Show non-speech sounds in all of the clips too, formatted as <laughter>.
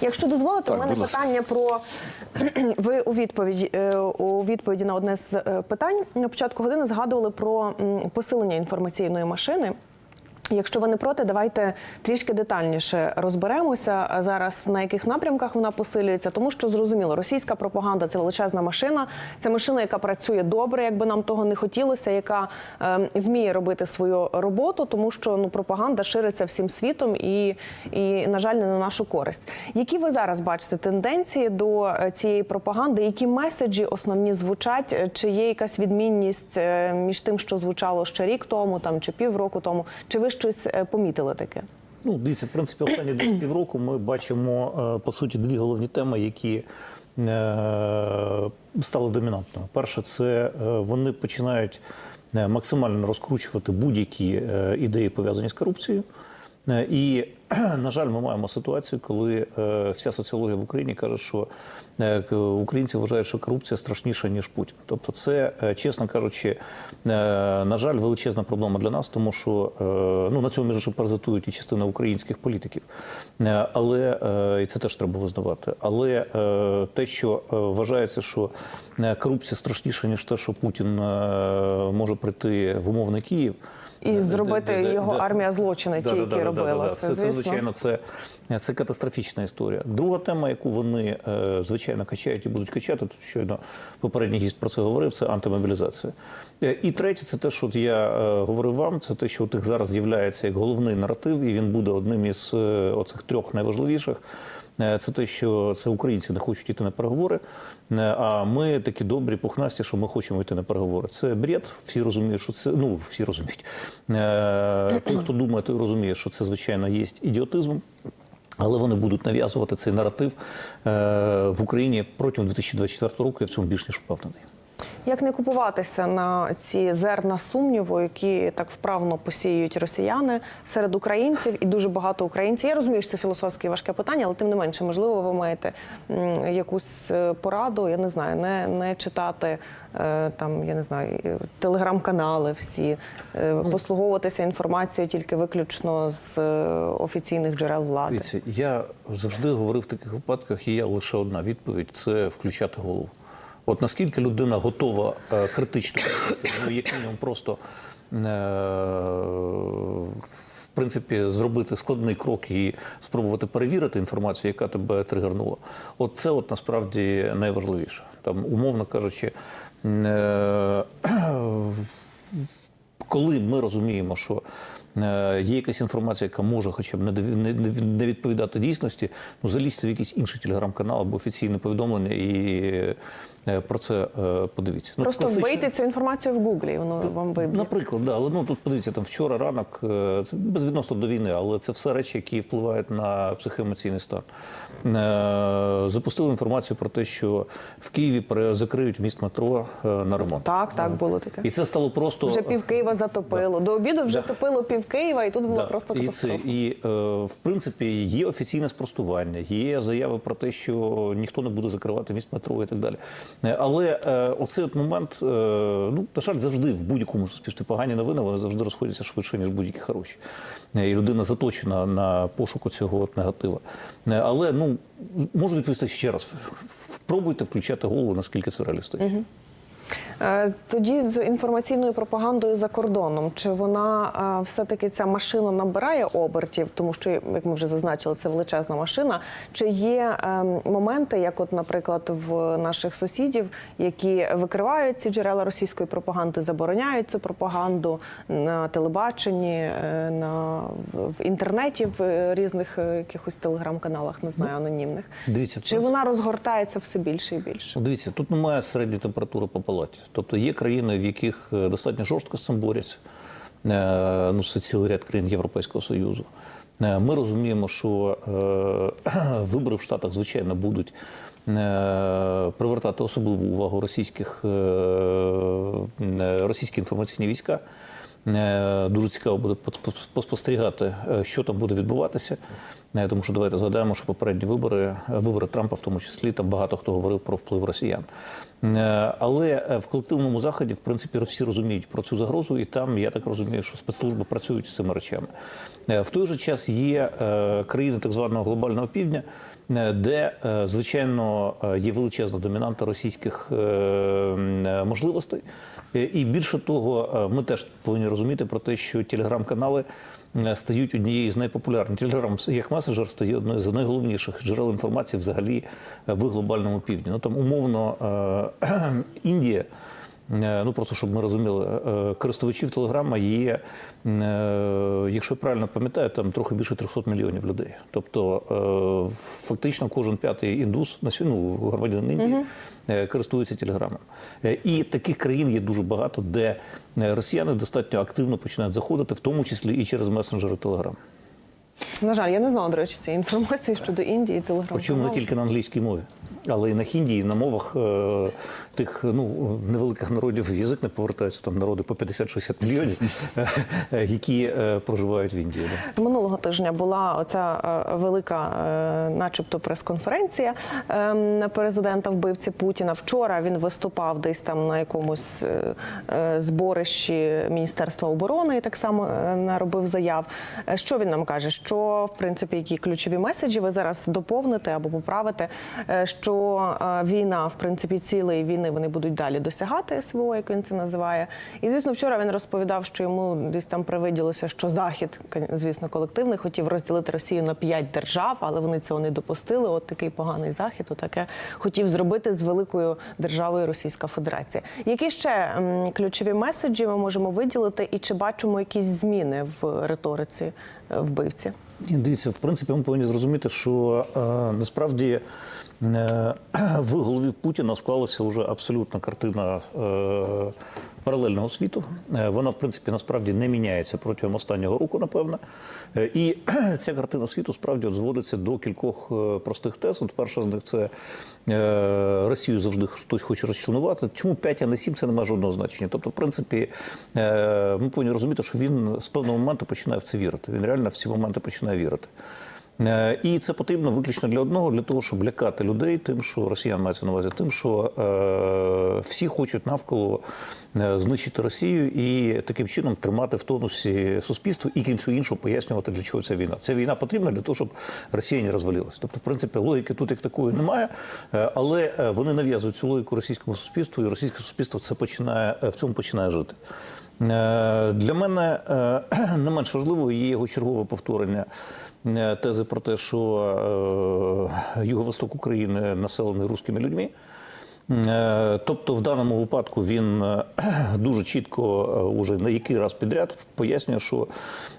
Якщо дозволите, Так, у мене питання про <clears throat> ви у відповіді е, у відповіді на одне з е, питань на початку години згадували про посилення інформаційної машини. Якщо ви не проти, давайте трішки детальніше розберемося зараз, на яких напрямках вона посилюється, тому що зрозуміло, російська пропаганда це величезна машина. Це машина, яка працює добре, якби нам того не хотілося, яка е, вміє робити свою роботу, тому що ну пропаганда шириться всім світом і, і на жаль, не на нашу користь. Які ви зараз бачите тенденції до е, цієї пропаганди? Які меседжі основні звучать? Чи є якась відмінність е, між тим, що звучало ще рік тому, там чи півроку тому? Чи ви щось е, помітили таке? Ну, дивіться, в принципі, останні десь півроку ми бачимо е, по суті дві головні теми, які е, стали домінантними. Перше, це вони починають максимально розкручувати будь-які ідеї пов'язані з корупцією. Е, І, <clears throat> на жаль, ми маємо ситуацію, коли е, вся соціологія в Україні каже, що е, українці вважають, що корупція страшніша ніж Путін. Тобто, це, чесно кажучи, на жаль, величезна проблема для нас, тому що ну на цьому між паразитують і частина українських політиків. Але і це теж треба визнавати. Але те, що вважається, що корупція страшніша ніж те, що Путін може прийти в умовний Київ. І зробити його армія злочини, ті, які робила. Це, це, звичайно, це, це катастрофічна історія. Друга тема, яку вони е, звичайно качають і будуть качати, тут щойно попередній гість про це говорив, це антимобілізація. Е, І третє, це те, що я е, говорив вам, це те, що от їх зараз з'являється як головний наратив, і він буде одним із е, оцих трьох найважливіших. Е, Це те, що це українці не хочуть йти на переговори. е, А ми такі добрі, пухнасті, що ми хочемо йти на переговори. Це бред. Всі розуміють, що це ну всі розуміють. Е, Той, хто думає, той розуміє, що це звичайно є ідіотизм. Але вони будуть нав'язувати цей наратив в Україні протягом 2024 року. Я в цьому більш ніж впевнений. Як не купуватися на ці зерна сумніву, які так вправно посіюють росіяни серед українців, і дуже багато українців. Я розумію, що це філософське і важке питання, але тим не менше, можливо, ви маєте якусь е, пораду. Я не знаю, не, не читати е, там, я не знаю, е, телеграм-канали всі, е, послуговуватися інформацією тільки виключно з офіційних джерел влади. Я завжди говорив в таких випадках, і є лише одна відповідь це включати голову. От наскільки людина готова е, критично, ну як мінімум, просто е, в принципі зробити складний крок і спробувати перевірити інформацію, яка тебе тригернула. От це от насправді найважливіше. Там, умовно кажучи, е, <clears throat> коли ми розуміємо, що є якась інформація, яка може хоча б не відповідати дійсності, ну залізьте в якийсь інший телеграм-канал або офіційне повідомлення і про це е, подивіться. Ну, Просто класичне- вбийте цю інформацію в Гуглі, воно вам виб'є. Наприклад, да, але ну тут подивіться, там вчора ранок, е, це безвідносно до війни, але це все речі, які впливають на психоемоційний стан. Е, Запустили інформацію про те, що в Києві закриють міст метро е, на ремонт. Так, так було таке. І це стало просто Вже пів Києва затопило. До обіду вже Да. топило пів Києва, і тут було Да. просто і це і е, в принципі є офіційне спростування, є заяви про те, що ніхто не буде закривати міст метро і так далі. Е, Але е, оцей от момент, е, ну на жаль, завжди в будь-якому суспільстві погані новини вони завжди розходяться швидше ніж будь-які хороші. І людина заточена на пошуку цього от негатива. Але ну можу відповісти ще раз: спробуйте включати голову, наскільки це реалістично. Е, Тоді з інформаційною пропагандою за кордоном, чи вона е, все-таки ця машина набирає обертів, тому що, як ми вже зазначили, це величезна машина. Чи є е, моменти, як, от, наприклад, в наших сусідів, які викривають ці джерела російської пропаганди, забороняють цю пропаганду на телебаченні, е, на в інтернеті, в різних якихось телеграм-каналах, не знаю, анонімних. Дивіться, Чи вона розгортається все більше і більше? Дивіться, тут немає середньої температури по палаті. Тобто є країни, в яких е, достатньо жорстко з цим борються. Е, Ну, це цілий ряд країн Європейського Союзу. Е, Ми розуміємо, що <clears throat> вибори в Штатах, звичайно, будуть привертати особливу увагу російських, російські інформаційні війська. Дуже цікаво буде поспостерігати, що там буде відбуватися. Тому що давайте згадаємо, що попередні вибори, вибори Трампа, в тому числі, там багато хто говорив про вплив росіян. Е, Але е, в колективному заході, в принципі, всі розуміють про цю загрозу, і там я так розумію, що спецслужби працюють з цими речами. Е, В той же час є країни так званого глобального півдня, де, звичайно, є величезна домінанта російських можливостей. І більше того, ми теж повинні розуміти про те, що телеграм-канали стають однією з найпопулярніших. Телеграм як месенджер стає одною з найголовніших джерел інформації взагалі е, в глобальному півдні. Ну там умовно е, <clears throat> Індія. Е, Ну просто щоб ми розуміли, е, користувачів Телеграма є, е, якщо я правильно пам'ятаю, там трохи більше 300 мільйонів людей. Тобто е, фактично кожен п'ятий індус на ну, громадянин Індії е, користується Телеграмом. Е, І таких країн є дуже багато, де е, росіяни достатньо активно починають заходити, в тому числі і через месенджери Телеграм. На жаль, я не знала, до речі, цієї інформації щодо Індії і телеграм. Причому не тільки на англійській мові, але і на хінді, і на мовах е, тих ну, невеликих народів язик не повертається, там народи по 50-60 мільйонів, е, е, які проживають в Індії. Минулого тижня була оця велика, начебто, прес-конференція е, президента вбивці Путіна. Вчора він виступав десь там на якомусь зборищі Міністерства оборони і так само наробив заяв. Що він нам каже? Що в принципі які ключові меседжі ви зараз доповните або поправите? Е, Що е, війна, в принципі, цілої війни вони будуть далі досягати СВО, як він це називає. І звісно, вчора він розповідав, що йому десь там привиділося, що захід, звісно, колективний хотів розділити Росію на п'ять держав, але вони цього не допустили. От такий поганий захід, отаке хотів зробити з великою державою Російська Федерація. Які ще ключові меседжі ми можемо виділити, і чи бачимо якісь зміни в риториці е, вбивці? Дивіться, в принципі, ми повинні зрозуміти, що е, насправді <clears throat> в голові Путіна склалася вже абсолютна картина е, паралельного світу. Е, вона, в принципі, насправді не міняється протягом останнього року, напевно. Е, і <clears throat> ця картина світу справді от зводиться до кількох е, простих тез. От перша з них це е, Росію завжди хтось хоче розчленувати. Чому 5, а не 7, це не має жодного значення. Тобто, в принципі, е, ми повинні розуміти, що він з певного моменту починає в це вірити. Він реально в ці моменти починає вірити. Е, І це потрібно виключно для одного, для того, щоб лякати людей, тим, що росіян мається на увазі, тим, що е, всі хочуть навколо е, знищити Росію і таким чином тримати в тонусі суспільство і всього іншого пояснювати, для чого ця війна. Ця війна потрібна для того, щоб Росія не розвалилась. Тобто, в принципі, логіки тут як такої немає, е, але вони нав'язують цю логіку російському суспільству, і російське суспільство це починає в цьому починає жити. Для мене <clears throat> не менш важливою є його чергове повторення тези про те, що е, юго-восток України населений русскими людьми. Е, Тобто, в даному випадку він е, <clears throat> дуже чітко е, уже на який раз підряд пояснює, що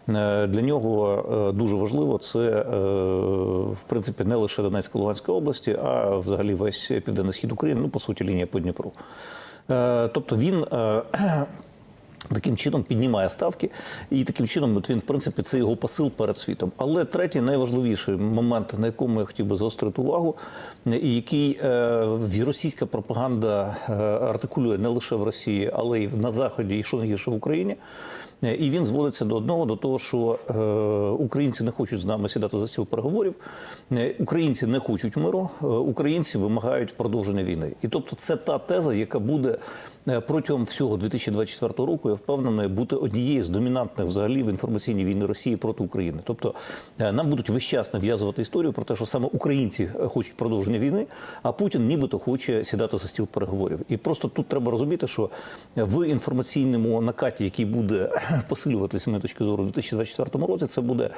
е, для нього е, дуже важливо це е, в принципі не лише Донецька Луганська області, а взагалі весь південний схід України, ну по суті, лінія по Дніпру. Е, Тобто він. <clears throat> Таким чином піднімає ставки, і таким чином от він, в принципі, це його посил перед світом. Але третій найважливіший момент, на якому я хотів би загострити увагу, і який е, російська пропаганда е, артикулює не лише в Росії, але й на Заході, і що найгірше в Україні. Е, І він зводиться до одного, до того, що е, українці не хочуть з нами сідати за стіл переговорів, е, українці не хочуть миру, українці вимагають продовження війни. І тобто це та теза, яка буде протягом всього 2024 року, я впевнений, бути однією з домінантних взагалі в інформаційній війні Росії проти України. Тобто нам будуть весь час нав'язувати історію про те, що саме українці хочуть продовження війни, а Путін нібито хоче сідати за стіл переговорів. І просто тут треба розуміти, що в інформаційному накаті, який буде <clears throat> посилюватися з моєї точки зору у 2024 році, це буде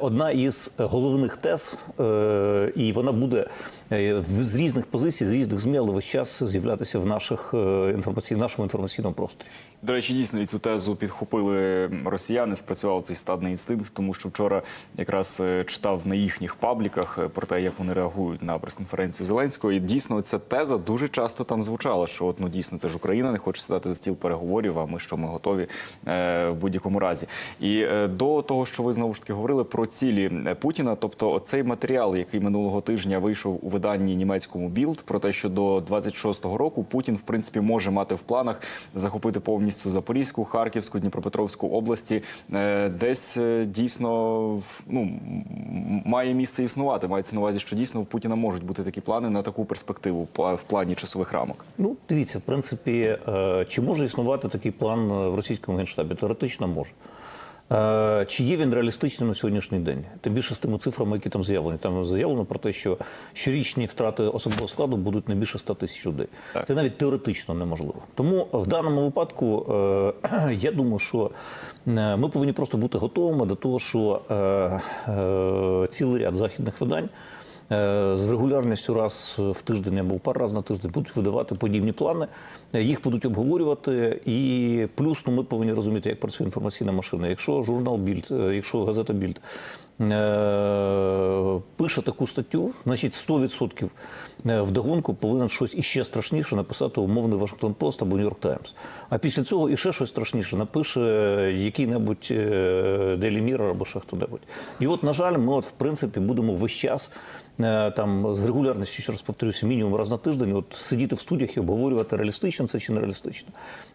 одна із головних тез, е, і вона буде е, з різних позицій, з різних ЗМІ, але весь час з'являтися в наших е, інформацій, в нашому інформаційному просторі. До речі, дійсно і цю тезу підхопили росіяни. Спрацював цей стадний інстинкт, тому що вчора якраз е, читав на їхніх пабліках е, про те, як вони реагують на прес-конференцію Зеленського. І дійсно ця теза дуже часто там звучала. Що от ну дійсно це ж Україна не хоче сідати за стіл переговорів. А ми що ми готові е, в будь-якому разі. І е, до того, що ви знову ж таки говорили про цілі е, Путіна, тобто оцей матеріал, який минулого тижня вийшов у виданні німецькому Білд, про те, що до 26-го року Путін в принципі може мати в планах захопити повністю Запорізьку, Харківську, Дніпропетровську області, е, десь дійсно ну, має місце існувати. Мається на увазі, що дійсно в Путіна можуть бути такі плани на таку перспективу в плані часових рамок. Ну, дивіться, в принципі, чи може існувати такий план в російському генштабі? Теоретично може. Е, Чи є він реалістичним на сьогоднішній день? Тим більше з тими цифрами, які там заявлені. Там заявлено про те, що щорічні втрати особового складу будуть не більше 100 тисяч людей. Так. Це навіть теоретично неможливо. Тому в даному випадку е, <clears throat> я думаю, що е, ми повинні просто бути готовими до того, що цілий ряд західних видань. Е, З регулярністю раз в тиждень або пару разів на тиждень будуть видавати подібні плани, е, їх будуть обговорювати. І плюс ну, ми повинні розуміти, як працює інформаційна машина. Якщо журнал Більд, е, якщо газета Більд пише таку статтю, значить 100% вдогонку повинен щось іще страшніше написати умовний Вашингтон Пост або Нью-Йорк Таймс. А після цього іще щось страшніше напише який-небудь Daily Mirror або ще хто-небудь. І от, на жаль, ми от, в принципі будемо весь час е, там з регулярністю, ще раз повторюся, мінімум раз на тиждень, от сидіти в студіях і обговорювати, реалістично це чи нереалістично.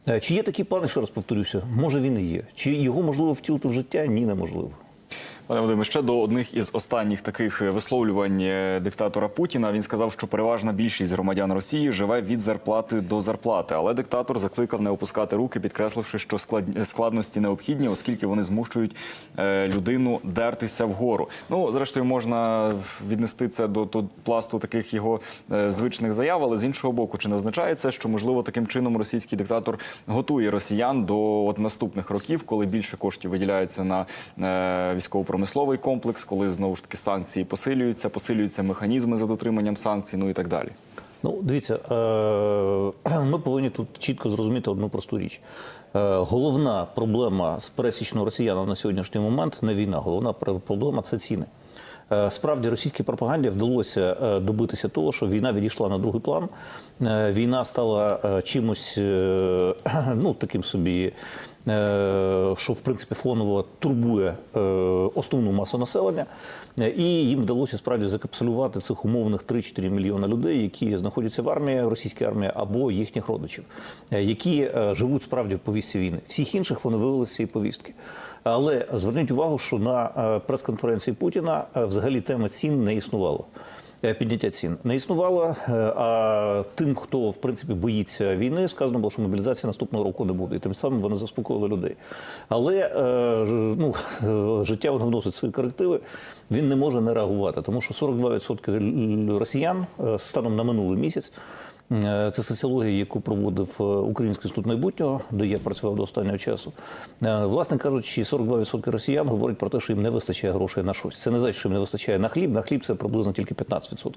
Е, Чи є такі плани, ще раз повторюся? Може він і є. Чи його можливо втілити в життя? Ні, неможливо. Пане Вадиме, ще до одних із останніх таких висловлювань е, диктатора Путіна. Він сказав, що переважна більшість громадян Росії живе від зарплати до зарплати. Але диктатор закликав не опускати руки, підкресливши, що склад- складності необхідні, оскільки вони змушують е, людину дертися вгору. Ну, зрештою, можна віднести це до, до пласту таких його е, звичних заяв, але з іншого боку, чи не означає це, що можливо таким чином російський диктатор готує росіян до от наступних років, коли більше коштів виділяються на е, військово-промисловий комплекс, коли знову ж таки санкції посилюються, посилюються механізми за дотриманням санкцій, ну і так далі. Ну, дивіться, е, <clears throat> ми повинні тут чітко зрозуміти одну просту річ. Е, Головна проблема з пересічного росіяна на сьогоднішній момент не війна. Головна проблема це ціни. Е, Справді російській пропаганді вдалося добитися того, що війна відійшла на другий план. Війна стала чимось <clears throat> ну, таким собі, що в принципі фоново турбує е, основну масу населення. Е, І їм вдалося справді закапсулювати цих умовних 3-4 мільйони людей, які знаходяться в армії, російській армії або їхніх родичів, е, які е, живуть справді в повістці війни. Всіх інших вони вивели з цієї повістки. Але зверніть увагу, що на е, прес-конференції Путіна е, взагалі теми цін не існувало. Е, Підняття цін не існувало. е, А тим, хто в принципі боїться війни, сказано було, що мобілізації наступного року не буде. І тим самим вони заспокоїли людей. Але е, ну, <laughs> життя воно вносить свої корективи. Він не може не реагувати, тому що 42% росіян станом на минулий місяць. Е, Це соціологія, яку проводив е, Український інститут майбутнього, де я працював до останнього часу. Е, Власне кажучи, 42% росіян говорять про те, що їм не вистачає грошей на щось. Це не значить, що їм не вистачає на хліб. На хліб це приблизно тільки 15%.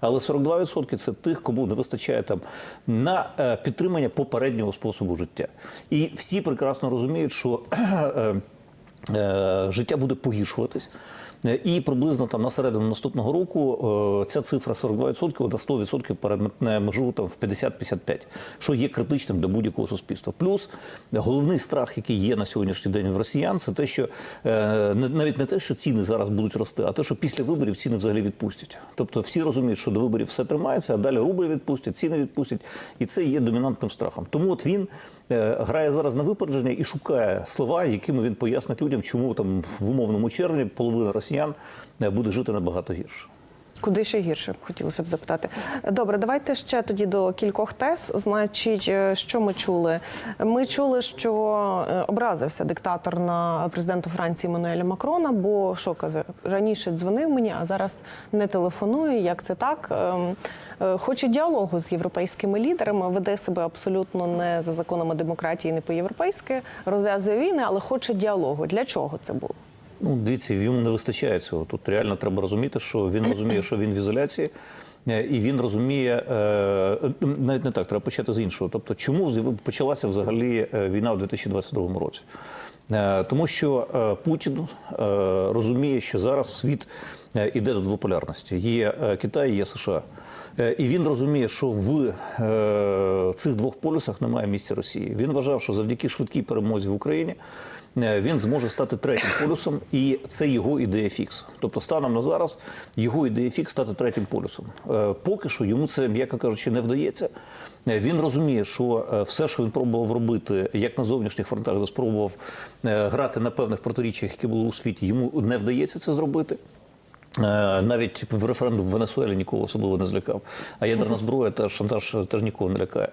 Але 42% це тих, кому не вистачає там на підтримання попереднього способу життя. І всі прекрасно розуміють, що <clears throat> життя буде погіршуватись. Е, І приблизно там на середину наступного року е, ця цифра 42% на 100% перетне межу там в 50-55, що є критичним для будь-якого суспільства. Плюс головний страх, який є на сьогоднішній день в росіян, це те, що е, навіть не те, що ціни зараз будуть рости, а те, що після виборів ціни взагалі відпустять. Тобто всі розуміють, що до виборів все тримається, а далі рубль відпустять, ціни відпустять, і це є домінантним страхом. Тому от він грає зараз на випередження і шукає слова, якими він пояснить людям, чому там в умовному червні половина росіян е, буде жити набагато гірше. Куди ще гірше хотілося б запитати. Добре, давайте ще тоді до кількох тез. Значить, е, що ми чули? Ми чули, що е, образився диктатор на президента Франції Мануеля Макрона, бо що казав, раніше дзвонив мені, а зараз не телефонує. Як це так? Ем, е, Хоче діалогу з європейськими лідерами, веде себе абсолютно не за законами демократії, не по-європейськи, розв'язує війни, але хоче діалогу. Для чого це було? Ну, дивіться, йому не вистачає цього. Тут реально треба розуміти, що він розуміє, що він в ізоляції. е, І він розуміє, е, навіть не так, треба почати з іншого. Тобто, чому почалася взагалі е, війна у 2022 році? Тому що Путін розуміє, що зараз світ іде до двополярності. Є Китай, є США. І він розуміє, що в цих двох полюсах немає місця Росії. Він вважав, що завдяки швидкій перемозі в Україні він зможе стати третім полюсом, і це його ідея фікс. Тобто, станом на зараз його ідея фікс стати третім полюсом. Е, Поки що йому це, м'яко кажучи, не вдається. Е, Він розуміє, що е, все, що він пробував робити, як на зовнішніх фронтах, де спробував е, грати на певних протиріччях, які були у світі, йому не вдається це зробити. Е, Навіть в референдум в Венесуелі нікого особливо не злякав. А ядерна зброя та шантаж теж нікого не лякає.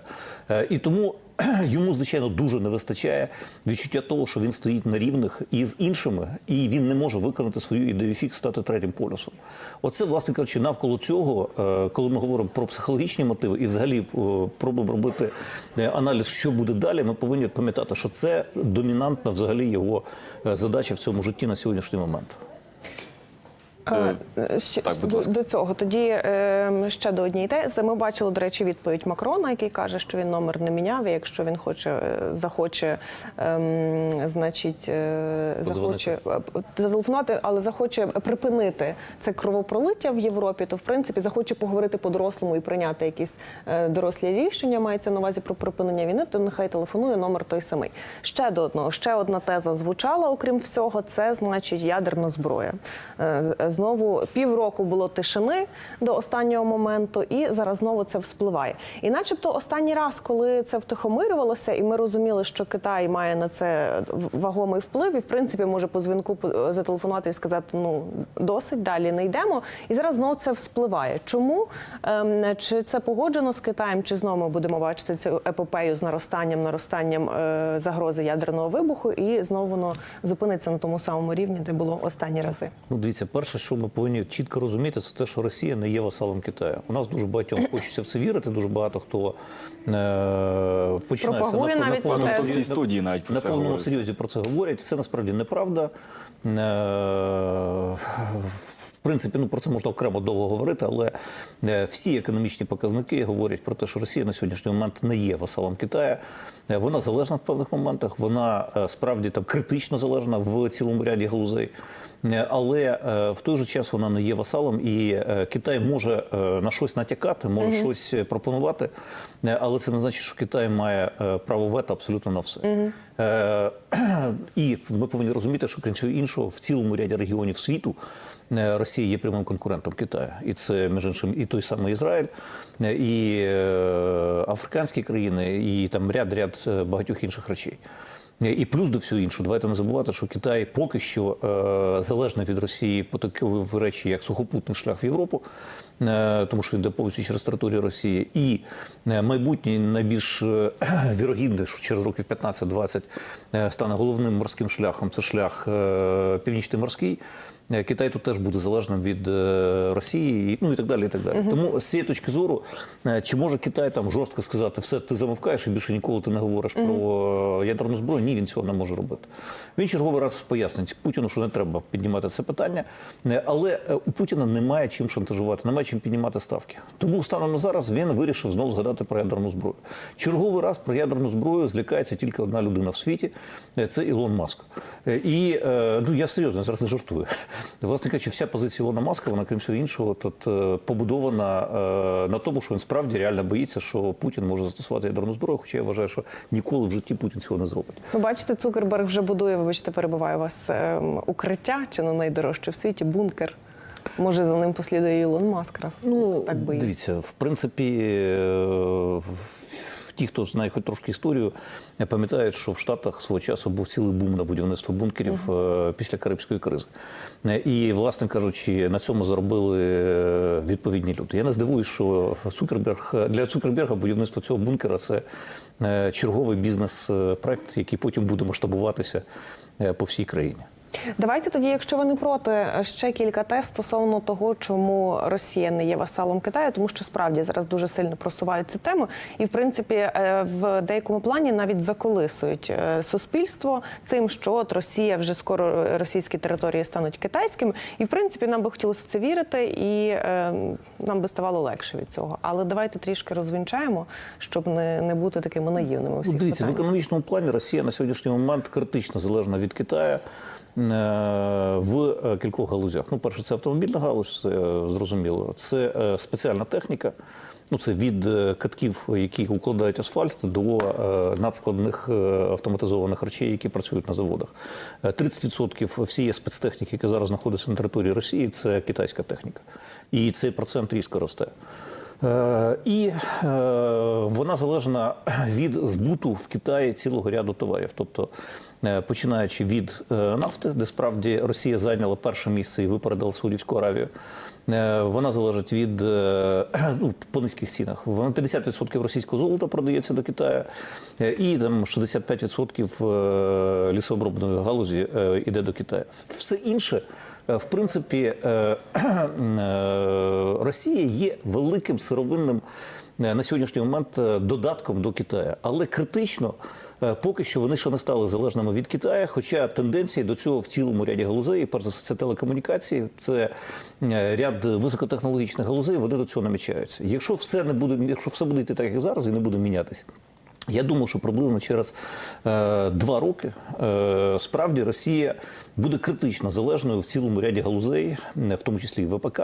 Е, І тому <clears throat> йому, звичайно, дуже не вистачає відчуття того, що він стоїть на рівних із іншими, і він не може виконати свою ідею фікс стати третім полюсом. Оце, власне кажучи, навколо цього, е, коли ми говоримо про психологічні мотиви і взагалі е, пробуємо робити е, аналіз, що буде далі, ми повинні пам'ятати, що це домінантна взагалі його задача в цьому житті на сьогоднішній момент. Е, Е, Ще, Так, будь ласка. до цього тоді е, ще до однієї тези. Ми бачили, до речі, відповідь Макрона, який каже, що він номер не міняв. І якщо він хоче е, захоче, ем, значить, захоче зателефонувати, але захоче припинити це кровопролиття в Європі, то в принципі захоче поговорити по-дорослому і прийняти якісь дорослі рішення. Мається на увазі про припинення війни, то нехай телефонує номер той самий. Ще до одного, ще одна теза звучала, окрім всього, це значить ядерна зброя. Знову півроку було тишини до останнього моменту, і зараз знову це вспливає. І, начебто, останній раз, коли це втихомирювалося, і ми розуміли, що Китай має на це вагомий вплив, і в принципі може по дзвінку зателефонувати і сказати: ну досить далі не йдемо. І зараз знову це вспливає. Чому Ем, чи це погоджено з Китаєм, чи знову ми будемо бачити цю епопею з наростанням, наростанням е, загрози ядерного вибуху, і знову воно зупиниться на тому самому рівні, де було останні рази. Ну, дивіться, перше, що ми повинні чітко розуміти, це те, що Росія не є васалом Китаю. У нас дуже багатьом <clears throat> хочеться в це вірити. Дуже багато хто е, починається на, на, на, повному. В цій студії навіть про на це повному серйозі про це говорять. Це насправді неправда. Е, В принципі, ну про це можна окремо довго говорити, але е, всі економічні показники говорять про те, що Росія на сьогоднішній момент не є васалом Китаю. Е, Вона залежна в певних моментах, вона е, справді там критично залежна в цілому ряді галузей. Але в той же час вона не є васалом, і Китай може на щось натякати, може щось е, пропонувати, але це не значить, що Китай має право вето абсолютно на все. Е, <clears throat> І ми повинні розуміти, що крім всього іншого, в цілому ряді регіонів світу е, Росія є прямим конкурентом Китаю. І це, між іншим, і той самий Ізраїль, е, і е, африканські країни, і там ряд ряд е, багатьох інших речей. І плюс до всього іншого, давайте не забувати, що Китай поки що е, залежний від Росії по такі речі, як сухопутний шлях в Європу, е, тому що він йде повністю через територію Росії. І е, майбутнє найбільш <clears throat> вірогідне, що через років 15-20 е, стане головним морським шляхом. Це шлях північний морський. Е, Китай тут теж буде залежним від е, Росії, ну і так далі. І так далі. Тому з цієї точки зору, е, чи може Китай там жорстко сказати, все, ти замовкаєш і більше ніколи ти не говориш про ядерну зброю? Ні, він цього не може робити. Він черговий раз пояснить Путіну, що не треба піднімати це питання, але у Путіна немає чим шантажувати, немає чим піднімати ставки. Тому станом на зараз він вирішив знову згадати про ядерну зброю. Черговий раз про ядерну зброю злякається тільки одна людина в світі це Ілон Маск. І ну я серйозно зараз не жартую. Власне кажучи, вся позиція Ілона Маска, вона крім всього іншого, тут е, побудована е, на тому, що він справді реально боїться, що Путін може застосувати ядерну зброю. Хоча я вважаю, що ніколи в житті Путін цього не зробить. Ви бачите, Цукерберг вже будує, вибачте, перебуваю вас ем, укриття чи не найдорожче в світі бункер. Може, за ним послідує Ілон Маск, раз Ну, так боїться. дивіться, в принципі, е, ті, хто знає хоч трошки історію, е, пам'ятають, що в Штатах свого часу був цілий бум на будівництво бункерів е, після Карибської кризи. Е, І, власне кажучи, на цьому заробили відповідні люди. Я не здивуюсь, що Цукерберг для Цукерберга будівництво цього бункера це черговий бізнес-проект, який потім буде масштабуватися по всій країні. Давайте тоді, якщо ви не проти, ще кілька тез стосовно того, чому Росія не є васалом Китаю, тому що справді зараз дуже сильно просувають цю тему, і в принципі е, в деякому плані навіть заколисують е, суспільство цим, що от Росія вже скоро російські території стануть китайськими, і в принципі нам би хотілося в це вірити, і е, нам би ставало легше від цього. Але давайте трішки розвінчаємо, щоб не, не бути такими наївними. У всіх Дивіться, в економічному плані Росія на сьогоднішній момент критично залежна від Китаю е, в е, кількох галузях. Ну, перше, це автомобільна галузь, це е, зрозуміло. Це е, спеціальна техніка. Ну, це від е, катків, які укладають асфальт, до е, надскладних е, автоматизованих речей, які працюють на заводах. Е, 30% всієї спецтехніки, яка зараз знаходиться на території Росії, це китайська техніка. І цей процент різко росте. Е, І е, вона залежна <clears throat> від збуту в Китаї цілого ряду товарів. Тобто, е, починаючи від нафти, де справді Росія зайняла перше місце і випередила Саудівську Аравію. Вона залежить від <clears throat> ну, по низьких цінах. Вона 50% російського золота продається до Китаю, і там 65% е, лісообробної галузі йде до Китаю. Все інше, в принципі, е, е, Росія є великим сировинним е, на сьогоднішній момент е, додатком до Китаю, але критично. е, Поки що вони ще не стали залежними від Китаю, хоча тенденції до цього в цілому ряді галузей, перш за все, це телекомунікації, це е, ряд високотехнологічних галузей, вони до цього намічаються. Якщо все не буде, якщо все буде йти так, як зараз, і не буде мінятися. Я думаю, що приблизно через е, два роки е, справді Росія буде критично залежною в цілому ряді галузей, е, в тому числі і ВПК,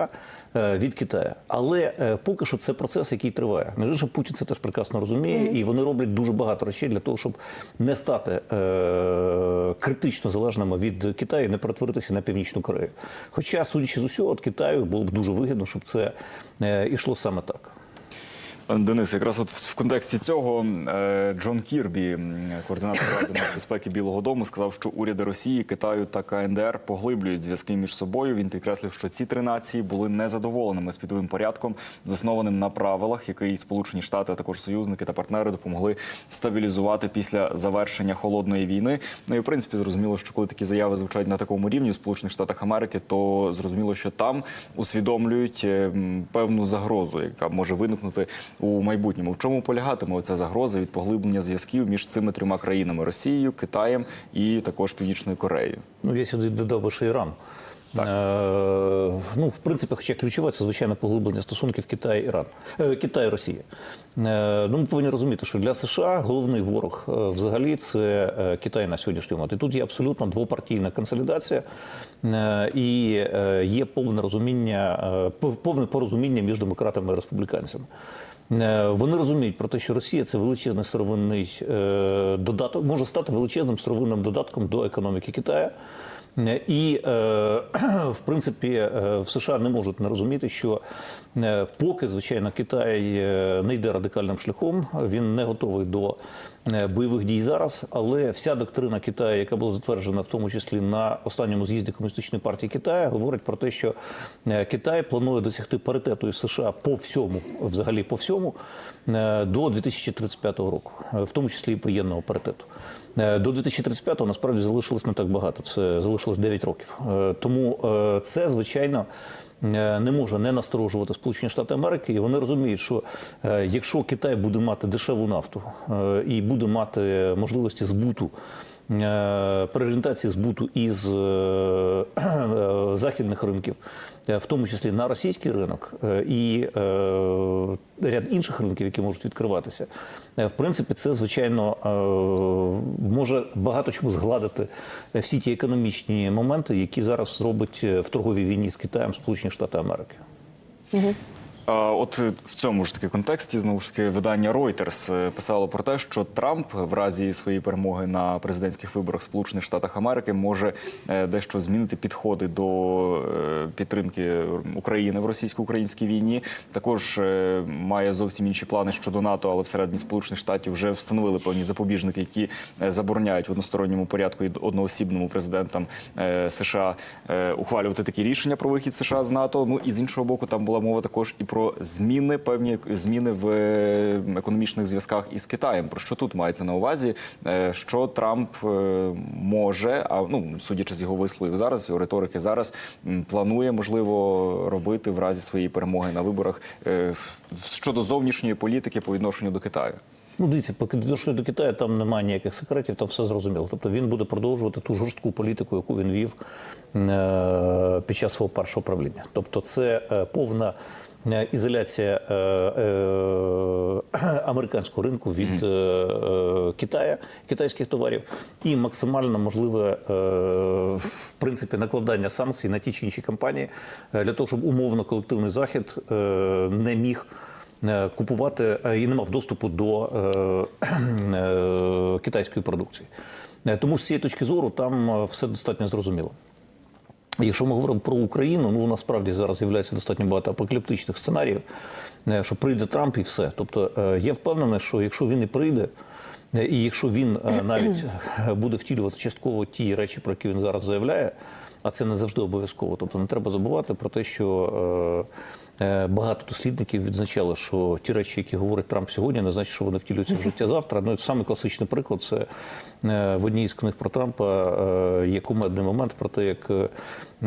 е, від Китаю. Але е, поки що це процес, який триває. Між іншим, Путін це теж прекрасно розуміє, і вони роблять дуже багато речей для того, щоб не стати е, критично залежними від Китаю, і не перетворитися на північну Корею. Хоча, судячи з усього, от Китаю було б дуже вигідно, щоб це е, ішло саме так. Денис, якраз от в контексті цього е, Джон Кірбі, координатор Ради нацбезпеки Білого Дому, сказав, що уряди Росії, Китаю та КНДР поглиблюють зв'язки між собою. Він підкреслив, що ці три нації були незадоволеними світовим порядком, заснованим на правилах, який Сполучені Штати, а також союзники та партнери допомогли стабілізувати після завершення холодної війни. Ну і в принципі зрозуміло, що коли такі заяви звучать на такому рівні в Сполучених Штатах Америки, то зрозуміло, що там усвідомлюють е, певну загрозу, яка може виникнути у майбутньому. В чому полягатиме ця загроза від поглиблення зв'язків між цими трьома країнами Росією, Китаєм і також Північною Кореєю? Ну, я сюди додав би ще Іран. Е, ну, в принципі, хоча ключове це звичайно поглиблення стосунків Китаю Іран, е, Китаю і Росії. Е, ну, ми повинні розуміти, що для США головний ворог е, взагалі це е, Китай на сьогоднішній момент. І тут є абсолютно двопартійна консолідація е, і е, є повне розуміння, е, повне порозуміння між демократами і республіканцями. Е, Вони розуміють про те, що Росія це величезний сировинний е, додаток, може стати величезним сировинним додатком до економіки Китаю. І, е, <clears throat> в принципі, е, в США не можуть не розуміти, що е, поки, звичайно, Китай не йде радикальним шляхом, він не готовий до бойових дій зараз. Але вся доктрина Китаю, яка була затверджена в тому числі на останньому з'їзді комуністичної партії Китаю, говорить про те, що Китай планує досягти паритету із США по всьому, взагалі по всьому, до 2035 року, в тому числі воєнного паритету. Е, До 2035-го насправді залишилось не так багато. Це залишилось 9 років. Е, Тому е, це, звичайно, не може не насторожувати Сполучені Штати Америки, і вони розуміють, що якщо Китай буде мати дешеву нафту і буде мати можливості збуту. Е, Переорієнтації збуту із е, е, західних ринків, в тому числі на російський ринок і ряд інших ринків, які можуть відкриватися, в принципі, це звичайно може багато чому згладити всі ті економічні моменти, які зараз робить е, в торговій війні з Китаєм Сполучені Штати Америки. От е, в цьому ж таки контексті знову ж таки видання Reuters е, писало про те, що Трамп в разі своєї перемоги на президентських виборах Сполучених Штатах Америки може е, дещо змінити підходи до підтримки України в російсько-українській війні. Також має зовсім інші плани щодо НАТО, але всередині Сполучених Штатів вже встановили певні запобіжники, які забороняють в односторонньому порядку і одноосібному президентам США ухвалювати такі рішення про вихід США з НАТО. Ну і з іншого боку, там була мова також і про зміни, певні зміни в е, економічних зв'язках із Китаєм. Про що тут мається на увазі? Е, Що Трамп е, може, а ну судячи з його висловів зараз, його риторики зараз планує можливо робити в разі своєї перемоги на виборах щодо зовнішньої політики по відношенню до Китаю. Ну, дивіться, поки до Китаю, там немає ніяких секретів, там все зрозуміло. Тобто він буде продовжувати ту жорстку політику, яку він вів під час свого першого правління. Тобто, це повна ізоляція е, е, американського ринку від е, е, Китаю, китайських товарів, і максимально можливе е, в принципі накладання санкцій на ті чи інші компанії е, для того, щоб умовно колективний захід е, не міг е, купувати е, і не мав доступу до е, е, китайської продукції. Е, Тому з цієї точки зору там е, все достатньо зрозуміло. Якщо ми говоримо про Україну, ну насправді зараз з'являється достатньо багато апокаліптичних сценаріїв, е, що прийде Трамп і все. Тобто е, я впевнений, що якщо він і прийде, е, і якщо він навіть буде втілювати частково ті речі, про які він зараз заявляє, а це не завжди обов'язково. Тобто не треба забувати про те, що багато дослідників відзначали, що ті речі, які говорить Трамп сьогодні, не значить, що вони втілюються в життя завтра. Ну, саме класичний приклад це е, в одній із книг про Трампа е, є кумедний момент про те, як е,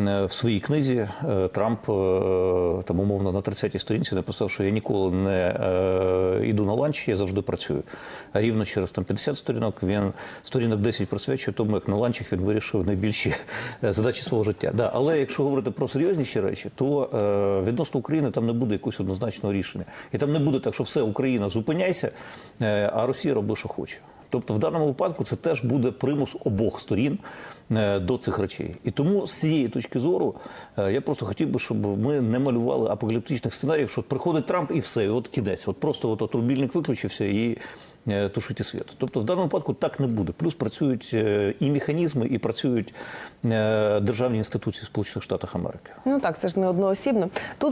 в своїй книзі е, Трамп е, там умовно на 30-й сторінці написав, що я ніколи не е, йду на ланч, я завжди працюю. А рівно через там 50 сторінок він сторінок 10 присвячує тому, як на ланчах він вирішив найбільші е, задачі свого життя. Да, але якщо говорити про серйозніші речі, то е, відносно України там не буде якогось однозначного рішення. І там не буде так, що все Україна зупиняйся, е, а Росія роби, що хоче. Тобто, в даному випадку це теж буде примус обох сторін е, до цих речей. І тому з цієї точки зору е, я просто хотів би, щоб ми не малювали апокаліптичних сценаріїв, що приходить Трамп і все, і от кінець. От просто от, рубільник виключився і е, тушить світ. Тобто, в даному випадку так не буде. Плюс працюють і механізми, і працюють державні інституції Сполучених Штатів Америки. Ну так, це ж не одноосібно. Тут